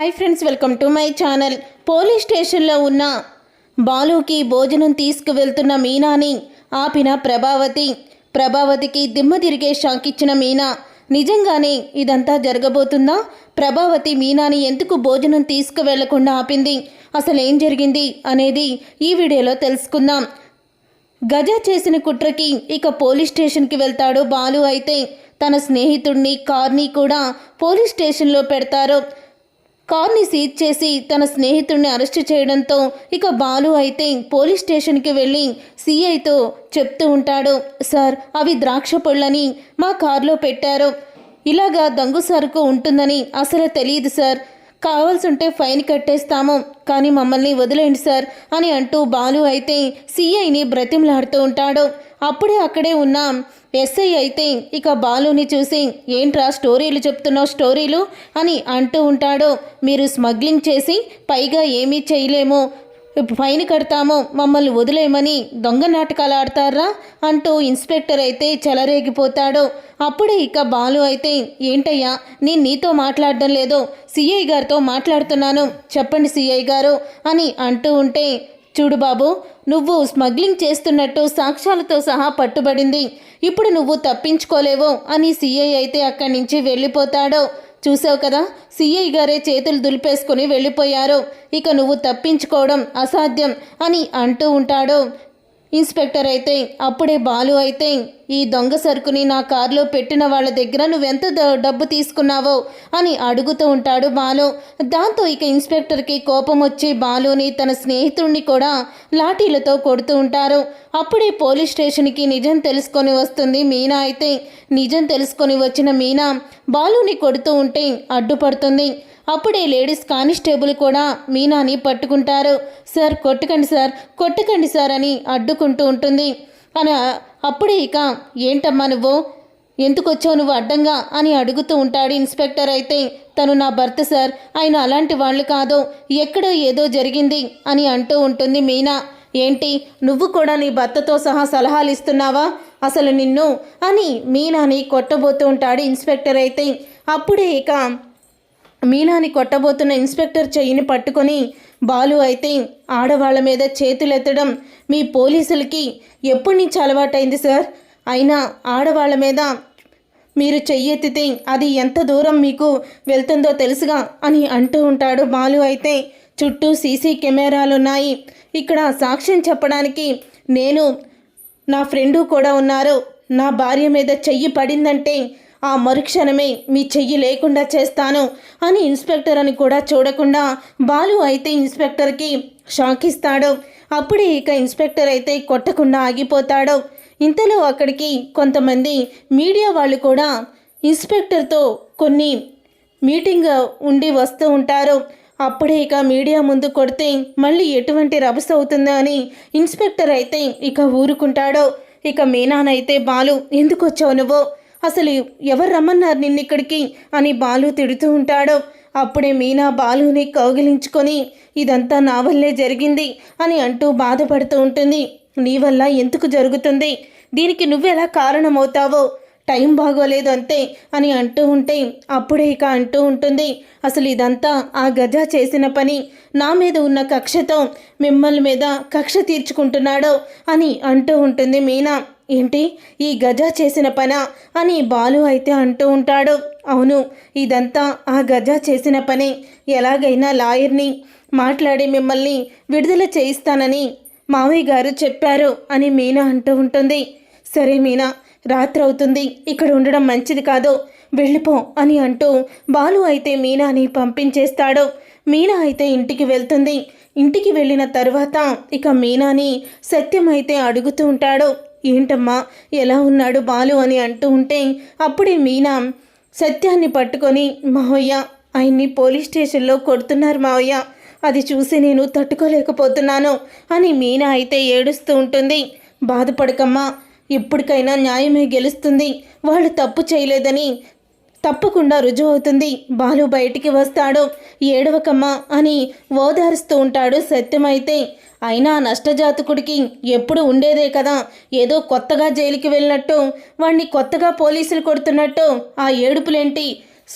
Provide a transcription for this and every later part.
Hi friends welcome to my channel police స్టేషన్లో ఉన్న బాలుకి భోజనం తీసుకువెళ్తున్న మీనాని ఆపిన ప్రభావతి. ప్రభావతికి దిమ్మ తిరిగే షాక్ ఇచ్చిన మీనా. నిజంగానే ఇదంతా జరగబోతుందా? ప్రభావతి మీనాని ఎందుకు భోజనం తీసుకువెళ్ళకుండా ఆపింది? అసలు ఏం జరిగింది అనేది ఈ వీడియోలో తెలుసుకుందాం. గజ చేసిన కుట్రకి ఇక పోలీస్ స్టేషన్కి వెళ్తాడు బాలు అయితే. తన స్నేహితుడిని కార్ని కూడా పోలీస్ స్టేషన్లో పెడతారు. కార్ని సీజ్ చేసి తన స్నేహితుడిని అరెస్ట్ చేయడంతో ఇక బాలు అయితే పోలీస్ స్టేషన్కి వెళ్ళి సీఐతో చెప్తూ ఉంటాడు. సార్ అవి ద్రాక్ష పళ్ళని మా కార్లో పెట్టారు. ఇలాగా దంగు సరుకు ఉంటుందని అసలు తెలియదు సార్. కావాల్సి ఉంటే ఫైన్ కట్టేస్తాము కానీ మమ్మల్ని వదిలేండి సార్ అని అంటూ బాలు అయితే సిఐని బ్రతిమలాడుతూ ఉంటాడు. అప్పుడే అక్కడే ఉన్న ఎస్ఐ అయితే ఇక బాలుని చూసి ఏంట్రా స్టోరీలు చెప్తున్నావు స్టోరీలు? అని అంటూ ఉంటాడు. మీరు స్మగ్లింగ్ చేసి పైగా ఏమీ చేయలేము ఫైన్ కడతాము మమ్మల్ని వదిలేయమని దొంగ నాటకాలు ఆడతారా? అంటూ ఇన్స్పెక్టర్ అయితే చెలరేగిపోతాడు. అప్పుడే ఇక బాలు అయితే ఏంటయ్యా నేను నీతో మాట్లాడడం లేదు. సిఐ గారితో మాట్లాడుతున్నాను. చెప్పండి సిఐ గారు అని అంటూ ఉంటే చూడు బాబు నువ్వు స్మగ్లింగ్ చేస్తున్నట్టు సాక్ష్యాలతో సహా పట్టుబడింది. ఇప్పుడు నువ్వు తప్పించుకోలేవు అని సిఐ అయితే అక్కడి నుంచి వెళ్ళిపోతాడు. చూసావు కదా? సిఐ గారే చేతులు దులిపేసుకుని వెళ్ళిపోయారు. ఇక నువ్వు తప్పించుకోవడం అసాధ్యం అని అంటూ ఉంటాడు. ఇన్స్పెక్టర్ అయితే అప్పుడే బాలు అయితే ఈ దొంగ సరుకుని నా కారులో పెట్టిన వాళ్ళ దగ్గర నువ్వెంత డబ్బు తీసుకున్నావో అని అడుగుతూ ఉంటాడు బాలు. దాంతో ఇక ఇన్స్పెక్టర్కి కోపం వచ్చి బాలుని తన స్నేహితుడిని కూడా లాఠీలతో కొడుతూ ఉంటారు. అప్పుడే పోలీస్ స్టేషన్కి నిజం తెలుసుకొని వస్తుంది మీనా అయితే. నిజం తెలుసుకొని వచ్చిన మీనా బాలుని కొడుతూ ఉంటే అడ్డుపడుతుంది. అప్పుడే లేడీస్ కానిస్టేబుల్ కూడా మీనాని పట్టుకుంటారు. సార్ కొట్టకండి సార్ కొట్టకండి సార్ అని అడ్డుకుంటూ ఉంటుంది. అని అప్పుడే ఇక ఏంటమ్మా నువ్వు? ఎందుకు వచ్చావు నువ్వు అడ్డంగా? అని అడుగుతూ ఉంటాడు ఇన్స్పెక్టర్ అయితే. తను నా భర్త సార్. ఆయన అలాంటి వాళ్ళు కాదు. ఎక్కడో ఏదో జరిగింది అని అంటూ ఉంటుంది మీనా. ఏంటి? నువ్వు కూడా నీ భర్తతో సహా సలహాలు ఇస్తున్నావా? అసలు నిన్ను అని మీనాని కొట్టబోతూ ఉంటాడు ఇన్స్పెక్టర్ అయితే. అప్పుడే ఇక మీనాని కొట్టబోతున్న ఇన్స్పెక్టర్ చెయ్యిని పట్టుకొని బాలు అయితే ఆడవాళ్ళ మీద చేతులెత్తడం మీ పోలీసులకి ఎప్పటి నుంచి అలవాటైంది సార్? అయినా ఆడవాళ్ళ మీద మీరు చెయ్యెత్తితే అది ఎంత దూరం మీకు వెళ్తుందో తెలుసుగా అని అంటూ ఉంటాడు బాలు అయితే. చుట్టూ సీసీ కెమెరాలున్నాయి. ఇక్కడ సాక్ష్యం చెప్పడానికి నేను నా ఫ్రెండు కూడా ఉన్నారు. నా భార్య మీద చెయ్యి పడిందంటే ఆ మరుక్షణమే మీ చెయ్యి లేకుండా చేస్తాను అని ఇన్స్పెక్టర్ అని కూడా చూడకుండా బాలు అయితే ఇన్స్పెక్టర్కి షాక్ ఇస్తాడు అప్పుడే ఇక ఇన్స్పెక్టర్ అయితే కొట్టకుండా ఆగిపోతాడు. ఇంతలో అక్కడికి కొంతమంది మీడియా వాళ్ళు కూడా ఇన్స్పెక్టర్తో కొన్ని మీటింగ్ ఉండి వస్తూ ఉంటారు. అప్పుడే ఇక మీడియా ముందు కొడితే మళ్ళీ ఎటువంటి రభస అవుతుందో అని ఇన్స్పెక్టర్ అయితే ఇక ఊరుకుంటాడో. ఇక మీనానైతే బాలు ఎందుకు వచ్చావు నువ్వు? అసలు ఎవరు రమ్మన్నారు నిన్ను ఇక్కడికి అని బాలు తిడుతూ ఉంటాడు. అప్పుడే మీనా బాలుని కౌగిలించుకొని ఇదంతా నా వల్లే జరిగింది అని అంటూ బాధపడుతూ ఉంటుంది. నీ వల్ల ఎందుకు జరుగుతుంది? దీనికి నువ్వెలా కారణమవుతావో? టైం బాగోలేదు అంతే అని అంటూ ఉంటే అప్పుడే ఇక అంటూ ఉంటుంది. అసలు ఇదంతా ఆ గజ చేసిన పని. నా మీద ఉన్న కక్షతో మిమ్మల్ని మీద కక్ష తీర్చుకుంటున్నాడో అని అంటూ ఉంటుంది మీనా. ఏంటి? ఈ గజ చేసిన పనా? అని బాలు అయితే అంటూ ఉంటాడు. అవును ఇదంతా ఆ గజ చేసిన పని. ఎలాగైనా లాయర్ని మాట్లాడి మిమ్మల్ని విడుదల చేయిస్తానని మావయ్య గారు చెప్పారు అని మీనా అంటూ ఉంటుంది. సరే మీనా రాత్రి అవుతుంది. ఇక్కడ ఉండడం మంచిది కాదు. వెళ్ళిపో అని అంటూ బాలు అయితే మీనాని పంపించేస్తాడు. మీనా అయితే ఇంటికి వెళ్తుంది. ఇంటికి వెళ్ళిన తర్వాత ఇక మీనాని సత్యం అయితే అడుగుతూ ఉంటాడు. ఏంటమ్మా? ఎలా ఉన్నాడు బాలు అని అంటూ ఉంటే అప్పుడే మీనా సత్యాన్ని పట్టుకొని మావయ్య ఆయన్ని పోలీస్ స్టేషన్లో కొడుతున్నారు మావయ్య. అది చూసి నేను తట్టుకోలేకపోతున్నాను అని మీనా అయితే ఏడుస్తూ ఉంటుంది. బాధపడకమ్మా. ఎప్పటికైనా న్యాయమే గెలుస్తుంది. వాళ్ళు తప్పు చేయలేదని తప్పకుండా రుజువు అవుతుంది బాలు బయటికి వస్తాడు. ఏడవకమ్మా అని ఓదారుస్తూ ఉంటాడు సత్యమైతే అయినా నష్టజాతకుడికి ఎప్పుడు ఉండేదే కదా. ఏదో కొత్తగా జైలుకి వెళ్ళినట్టు వాణ్ణి కొత్తగా పోలీసులు కొడుతున్నట్టు ఆ ఏడుపులేంటి?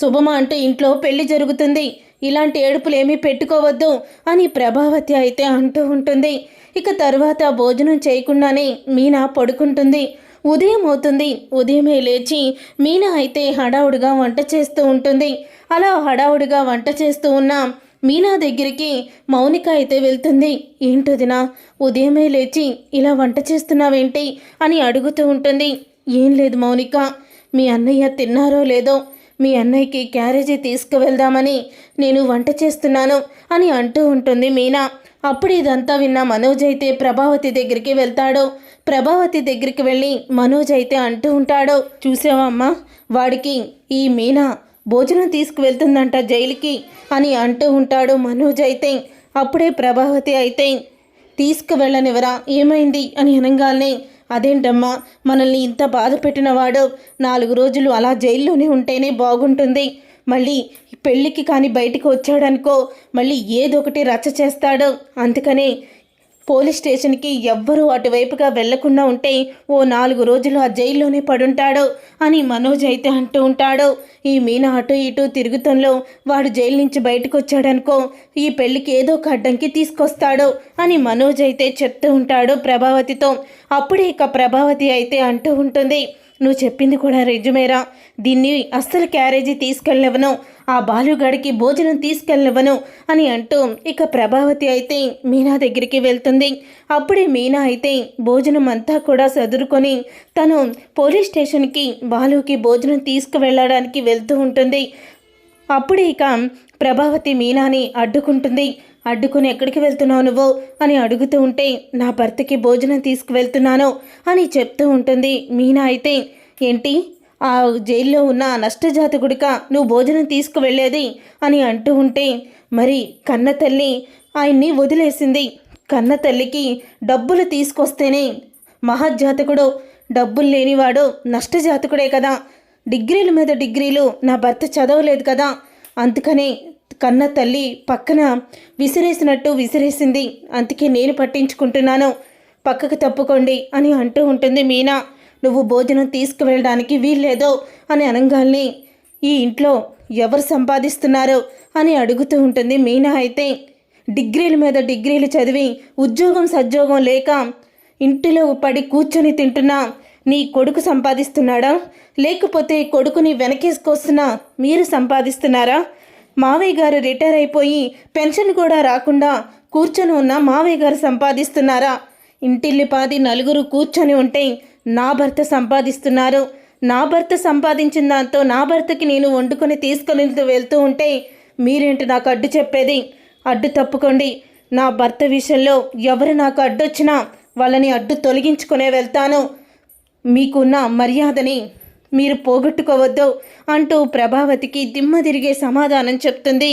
శుభమ అంటూ ఇంట్లో పెళ్ళి జరుగుతుంది. ఇలాంటి ఏడుపులు ఏమీ పెట్టుకోవద్దు అని ప్రభావతి అయితే అంటూ ఉంటుంది. ఇక తర్వాత భోజనం చేయకుండానే మీనా పడుకుంటుంది. ఉదయం అవుతుంది. ఉదయమే లేచి మీనా అయితే హడావుడిగా వంట చేస్తూ ఉంటుంది. అలా హడావుడిగా వంట చేస్తూ ఉన్న మీనా దగ్గరికి మౌనిక అయితే వెళ్తుంది. ఏంటదినా ఉదయమే లేచి ఇలా వంట చేస్తున్నావేంటి? అని అడుగుతూ ఉంటుంది. ఏం లేదు మౌనిక. మీ అన్నయ్య తిన్నారో లేదో మీ అన్నయ్యకి క్యారేజీ తీసుకువెళ్దామని నేను వంట చేస్తున్నాను అని అంటూ ఉంటుంది మీనా. అప్పుడు ఇదంతా విన్న మనోజ్ అయితే ప్రభావతి దగ్గరికి వెళ్తాడు. ప్రభావతి దగ్గరికి వెళ్ళి మనోజ్ అయితే అంటూ ఉంటాడు చూసావమ్మా వాడికి ఈ మీనా భోజనం తీసుకువెళ్తుందంట జైలుకి అని అంటూ ఉంటాడు మనోజ్ అయితే. అప్పుడే ప్రభావతి అయితే తీసుకువెళ్ళనివరా ఏమైంది? అని అనగానే అదేంటమ్మా? మనల్ని ఇంత బాధ పెట్టినవాడు నాలుగు రోజులు అలా జైల్లోనే ఉంటేనే బాగుంటుంది. మళ్ళీ పెళ్ళికి కానీ బయటికి వచ్చాడనుకో మళ్ళీ ఏదో ఒకటి రచ్చ చేస్తాడు. అందుకనే పోలీస్ స్టేషన్కి ఎవ్వరూ అటువైపుగా వెళ్ళకుండా ఉంటే ఓ నాలుగు రోజులు ఆ జైల్లోనే పడుంటాడు అని మనోజ్ అయితే అంటూ ఉంటాడు. ఈ మీన అటు ఇటు తిరుగుతంలో వాడు జైలు నుంచి బయటకు వచ్చాడనుకో ఈ పెళ్ళికి ఏదో ఒక అడ్డంకి తీసుకొస్తాడు అని మనోజ్ అయితే చెప్తూ ఉంటాడు ప్రభావతితో. అప్పుడే ఇక ప్రభావతి అయితే అంటూ ఉంటుంది. నువ్వు చెప్పింది కూడా రెజ్యుమేరా దీన్ని అస్సలు క్యారేజీ తీసుకెళ్ళవను ఆ బాలుగాడికి భోజనం తీసుకెళ్ళవను అని అంటూ ఇక ప్రభావతి అయితే మీనా దగ్గరికి వెళ్తుంది. అప్పుడే మీనా అయితే భోజనం అంతా కూడా సదురుకొని తను పోలీస్ స్టేషన్కి బాలుకి భోజనం తీసుకువెళ్ళడానికి వెళ్తూ ఉంటుంది. అప్పుడే ఇక ప్రభావతి మీనాని అడ్డుకుంటుంది. అడ్డుకుని ఎక్కడికి వెళ్తున్నావు నువ్వు? అని అడుగుతూ ఉంటే నా భర్తకి భోజనం తీసుకువెళ్తున్నాను అని చెప్తూ ఉంటుంది మీనా అయితే. ఏంటి? ఆ జైల్లో ఉన్న నష్టజాతకుడిక నువ్వు భోజనం తీసుకువెళ్ళేది? అని అంటూ ఉంటే మరి కన్న తల్లి ఆయన్ని వదిలేసింది. కన్న తల్లికి డబ్బులు తీసుకొస్తేనే మహాజాతకుడు డబ్బులు లేనివాడు నష్టజాతకుడే కదా. డిగ్రీల మీద డిగ్రీలు నా భర్త చదవలేదు కదా. అందుకనే కన్న తల్లి పక్కన విసిరేసినట్టు విసిరేసింది. అందుకే నేను పట్టించుకుంటున్నాను. పక్కకు తప్పుకోండి అని అంటూ ఉంటుంది మీనా. నువ్వు భోజనం తీసుకువెళ్ళడానికి వీల్లేదో అని అనగాల్ని ఈ ఇంట్లో ఎవరు సంపాదిస్తున్నారు అని అడుగుతూ ఉంటుంది మీనా అయితే. డిగ్రీల మీద డిగ్రీలు చదివి ఉద్యోగం సద్యోగం లేక ఇంటిలో పడి కూర్చొని తింటున్నా నీ కొడుకు సంపాదిస్తున్నాడా? లేకపోతే కొడుకుని వెనకేసుకొస్తున్నా మీరు సంపాదిస్తున్నారా? మావయ్య గారు రిటైర్ అయిపోయి పెన్షన్ కూడా రాకుండా కూర్చొని ఉన్న మావయ్య గారు సంపాదిస్తున్నారా? ఇంటిల్లిపాది నలుగురు కూర్చొని ఉంటే నా భర్త సంపాదిస్తున్నారు. నా భర్త సంపాదించిన దాంతో నా భర్తకి నేను వండుకొని తీసుకొని వెళ్తూ ఉంటే మీరేంటి నాకు అడ్డు చెప్పేది? అడ్డు తప్పుకోండి. నా భర్త విషయంలో ఎవరు నాకు అడ్డొచ్చినా వాళ్ళని అడ్డు తొలగించుకునే వెళ్తాను. మీకున్న మర్యాదని మీరు పోగొట్టుకోవద్దు అంటూ ప్రభావతికి దిమ్మ తిరిగే సమాధానం చెప్తుంది.